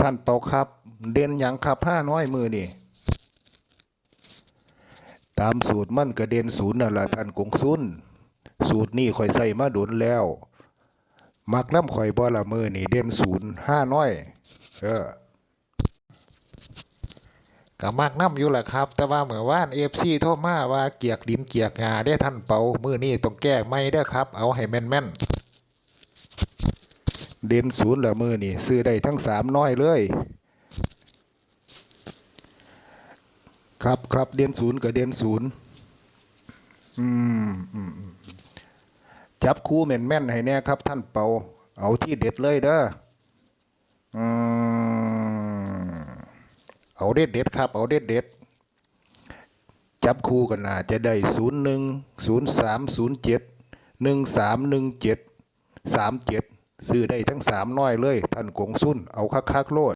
ท่านเป่าครับ เด่นหยังครับห้าน้อยมือนี่ตามสูตรมันก็เด่นศูนย์นั่นละท่านกงซุนสูตรนี่ข่อยใส่มาโดนแล้ว มักน้ำข่อยบ่ละมือนี่เด่นศูนย์ห้าน้อย เออก็มักน้ำอยู่แหละครับ แต่ว่าเหมื่อวานเอฟซีโทรมาว่าเกียกดินเกียกงาได้ท่านเปามือนี่ต้องแก้ไม่ได้ครับ เอาให้แม่นแม่นๆ เด่นศูนย์ละมือนี่ซื้อได้ทั้งสามน้อยเลยครับครับเด่นศูนย์กับเด่นศูนย์อืมอืมจับคู่แม่นแม่นให้แน่ครับ ท่านเปาเอาที่เด็ดเลยเด้ออืมเอาเด็ดเด็ดครับ เอาเด็ดเด็ดจับคู่กันนะจะได้ศูนย์หนึ่งศูนย์สามศูนย์เจ็ดหนึ่งสามหนึ่งเจ็ดสามเจ็ด ซื้อได้ทั้งสามน้อยเลย ท่านกงสุนเอาคักคักโลด